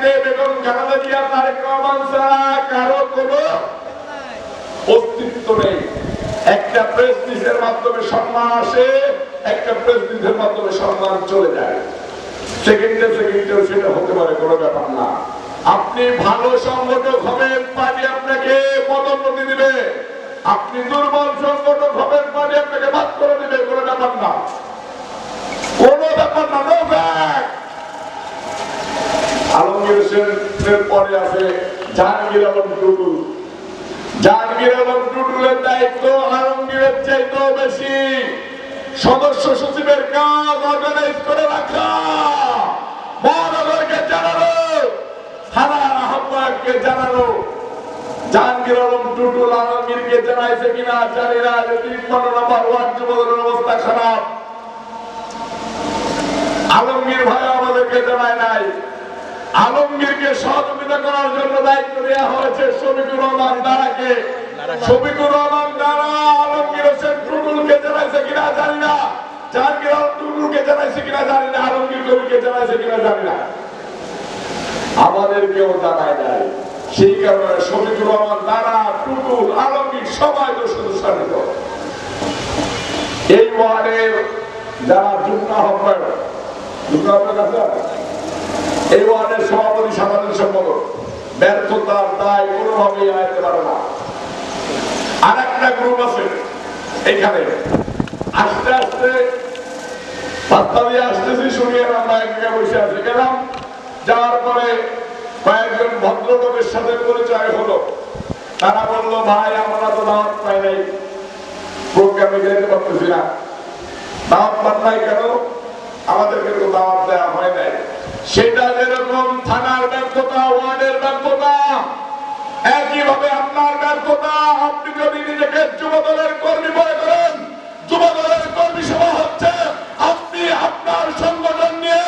বাড়িতে বেগম খালেদা জিয়া তারেক ছাড়া কারও কোনো অস্তিত্ব নেই। একটা প্রেসটিজের মাধ্যমে সম্মান আসে, একটা প্রেসটিজের মাধ্যমে সম্মান চলে যায়। সেকেন্ডে সেকেন্ডে সেটা হতে পারে, কোনো ব্যাপার না। আপনি ভালো সংগঠক হবেন, পার্টি আপনাকে পদোন্নতি দিবে। আপনি দুর্বল সংগঠক হবেন, পার্টি আপনাকে বাদ করে দিবে, কোনো ব্যাপার না। কোনো ব্যাপার না নো ফ্যাক্ট আলমগীর হোসেনের পরে আছে জাহাঙ্গীর আলম টুটুল। জাহাঙ্গীর আলম টুটুলের দায়িত্ব আলমগীরের চাইতেও বেশি। সদস্য সচিবের কাজ অর্গানাইজ করে রাখা। মহানগরকে জানানো থানার আহ্বায়ককে জানানো। জাহাঙ্গীর আলম টুটুল আলমগীরকে জানাইছে কিনা জানি না তিপ্পান্ন নম্বর ওয়ার্ড যুবদলের অবস্থা খারাপ। আলমগীর ভাই আমাদেরকে জানায় নাই। আলমগীরকে সহযোগিতা করার জন্য দায়িত্ব দেওয়া হয়েছে শফিকুর রহমান দাঁড়াকে শফিকুর রহমান দাঁড়া আলমগীর হোসেন টুটুলকে জানাইছে কিনা জানি না। জাহাঙ্গীর টুটুলকে জানাইছে কিনা জানি না আলমগীর কবিকে জানাইছে কিনা জানি না। আমাদেরকেও জানায় নাই। সেই কারণে শফিকুর রহমান দাঁড়া টুটুল আলমগীর সবাই তো শুধু এই ওয়ার্ডের যারা যুগ্ম আহ্বায়ক যুগ্ম আহ্বায়ক আছে? এই ওয়ার্ডের সভাপতি সাধারণ সম্পাদক ব্যর্থতার দায় কোনোভাবেই আনতে পারে না। আর একটা গ্রুপ আছে এখানে। আস্তে আস্তে পাত্তা দিয়ে আসতেছি, শুনিয়ে আমরা এক বসে আছি। গেলাম, যাওয়ার পরে কয়েকজন ভদ্রলোকের সাথে পরিচয় হলো। তারা বলল, ভাই, আমরা তো দাওয়াত পাই নাই। প্রোগ্রামে যেতে পারতেছি না। দাওয়াত পান নাই কেন? আমাদেরকে তো দাওয়াত দেওয়া হয় নাই। সেটা যেরকম থানার ব্যর্থতা, ওয়ার্ডের ব্যর্থতা, একইভাবে আপনার ব্যর্থতা, আপনি যদি নিজেকে যুব দলের কর্মী মনে করেন, যুব দলের কর্মী সভা হচ্ছে, আপনি আপনার সংগঠন নিয়ে,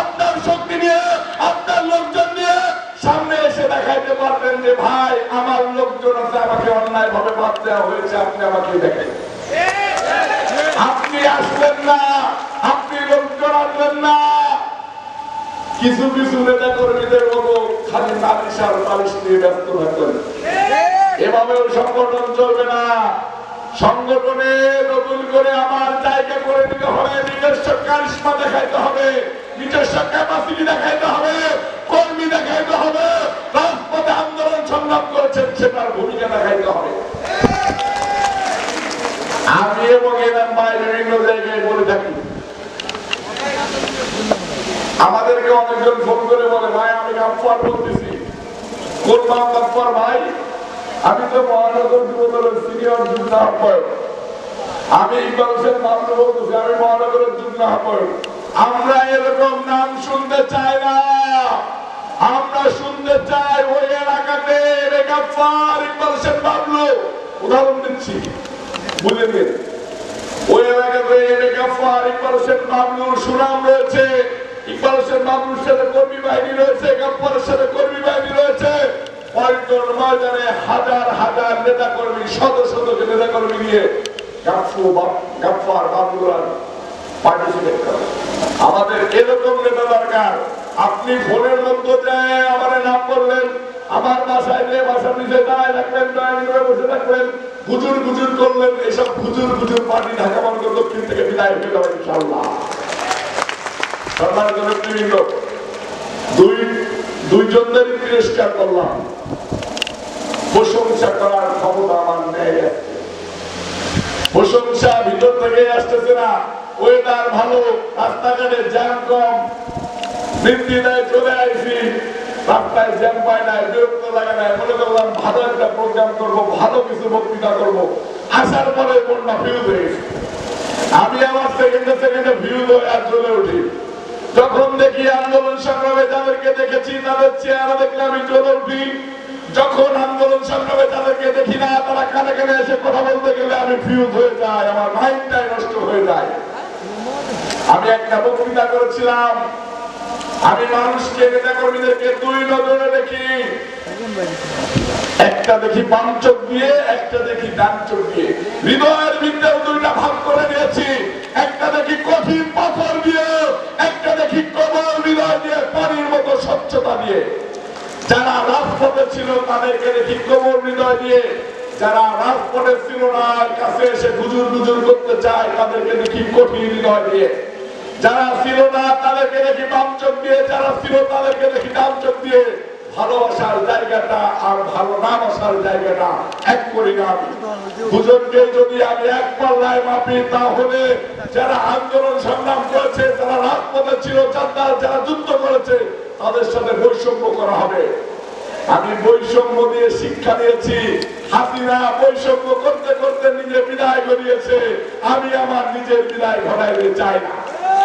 আপনার শক্তি নিয়ে, আপনার লোকজন নিয়ে সামনে এসে দেখাইতে পারবেন যে, ভাই, আমার লোকজন আছে, আমাকে অন্যায় ভাবে বাদ দেওয়া হয়েছে, আপনি আমাকে দেখেন। আপনি আসবেন না। কিছু কিছু নেতা কর্মীদের মতো খালি নালিশার নালিশ নিয়ে ব্যস্ত থাকবেন এভাবে ওই সংগঠন চলবে না। সংগঠনে নতুন করে আমার জায়গা করে দিতে হবে। নিজস্ব কারিশমা দেখাইতে হবে। নিজস্ব ক্যাপাসিটি দেখাইতে হবে। কর্মী দেখাইতে হবে। রাজপথে আন্দোলন সংগ্রাম করেছেন সেটার ভূমিকা দেখাইতে হবে। আমি এবং এনার মায়ের বিভিন্ন বলে থাকি আমাদেরকে অনেকজন ফোন করে বলে, ভাই, আমি গাম্পার বলতেছি। কোন ভাই? আমি তো মহানগর যুবদলের সিনিয়র যুগ্ম আহ্বায়ক। আমি ইকবাল হোসেন বলতেছি, আমি মহানগরের যুগ্ম আহ্বায়ক। আমরা এরকম নাম শুনতে চাই না। আমরা শুনতে চাই ওই এলাকাতে রে গাম্পার ইকবাল হোসেন মামলু উদাহরণ দিচ্ছি, বুঝে নিন। ওই এলাকাতে রে গাম্পার ইকবাল হোসেন মামলুর সুনাম রয়েছে। ইকবাল হোসেন মামুর সাথে কর্মী বাহিনী রয়েছে গাপ্পারের সাথে কর্মী বাহিনী রয়েছে। ময়দানে হাজার হাজার নেতা কর্মী শত শত নেতা কর্মী নিয়ে আমাদের এরকম নেতা দরকার। আপনি ফোনের মধ্যে আমার নাম বললেন, আমার বাসায় যে বাসার নিচে দাঁড়ায় রাখলেন বসে গুজুর গুজুর করলেন, এসব গুজুর গুজুর পার্টি ঢাকা মহানগর দক্ষিণ থেকে বিদায় হয়ে যাবে ইনশাল্লাহ সম্মানিত নেতৃবৃন্দ দুই দুইজনের তিরস্কার করলাম। প্রশংসা করার ক্ষমতা আমার নেই প্রশংসা ভিতর থেকে আসতেছে না। ওয়েদার ভালো, রাস্তাঘাটে জ্যাম কম। নির্দিদায় চলে আইছি। রাস্তায় জ্যাম পায় নাই, বিরক্ত লাগে নাই। মনে করলাম ভালো একটা প্রোগ্রাম করব, ভালো কিছু বক্তৃতা করব। আসার পরে মনটা ফিউজ হয়ে আমি আমার সেকেন্ডে সেকেন্ডে ভিউজ হয়ে আর চলে উঠি। যখন দেখি আন্দোলন সংগ্রামে যাদেরকে দেখেছি, তাদের চেহারা দেখলে আমি চলে উঠি। যখন আন্দোলন সংগ্রামে যাদেরকে দেখি না, তারা কানে কানে এসে কথা বলতে গেলে আমি ফিউজ হয়ে যাই, আমার মাইন্ডটাই নষ্ট হয়ে যায়। আমি একটা বক্তৃতা করেছিলাম। আমি মানুষকে নেতা কর্মীদেরকে দুই নজরে দেখি। একটা দেখি বাম চোখ দিয়ে, একটা দেখি ডান চোখ দিয়ে। হৃদয়ের ভিতরেও দুইটা ভাগ করে নিয়েছি একটা দেখি কঠিন পাথর দিয়ে হৃদয় দিয়ে পানির মতো স্বচ্ছতা দিয়ে, যারা রাজপথে ছিল তাদেরকে দেখি কোমর হৃদয় দিয়ে, যারা রাজপথে ছিল না কাছে এসে গুজুর গুজুর করতে চায় তাদেরকে দেখি কঠিন হৃদয় দিয়ে। যারা ছিল না তাদেরকে দেখি বাম চোখ দিয়ে, যারা ছিল তাদেরকে দেখি ডান চোখ দিয়ে। ভালোবাসার জায়গাটা আর ভালো না বাসার জায়গাটা এক করি দুজনকে যদি আমি এক পাল্লায় মাপি, তাহলে যারা আন্দোলন সংগ্রাম করেছে, যারা রাজপথে ছিল, চাঁদা, যারা যুদ্ধ করেছে, তাদের সাথে বৈষম্য করা হবে। আমি বৈষম্য দিয়ে শিক্ষা দিয়েছি হাসিনা বৈষম্য করতে করতে নিজে বিদায় করিয়েছে আমি আমার নিজের বিদায় ঘটাইতে চাই না।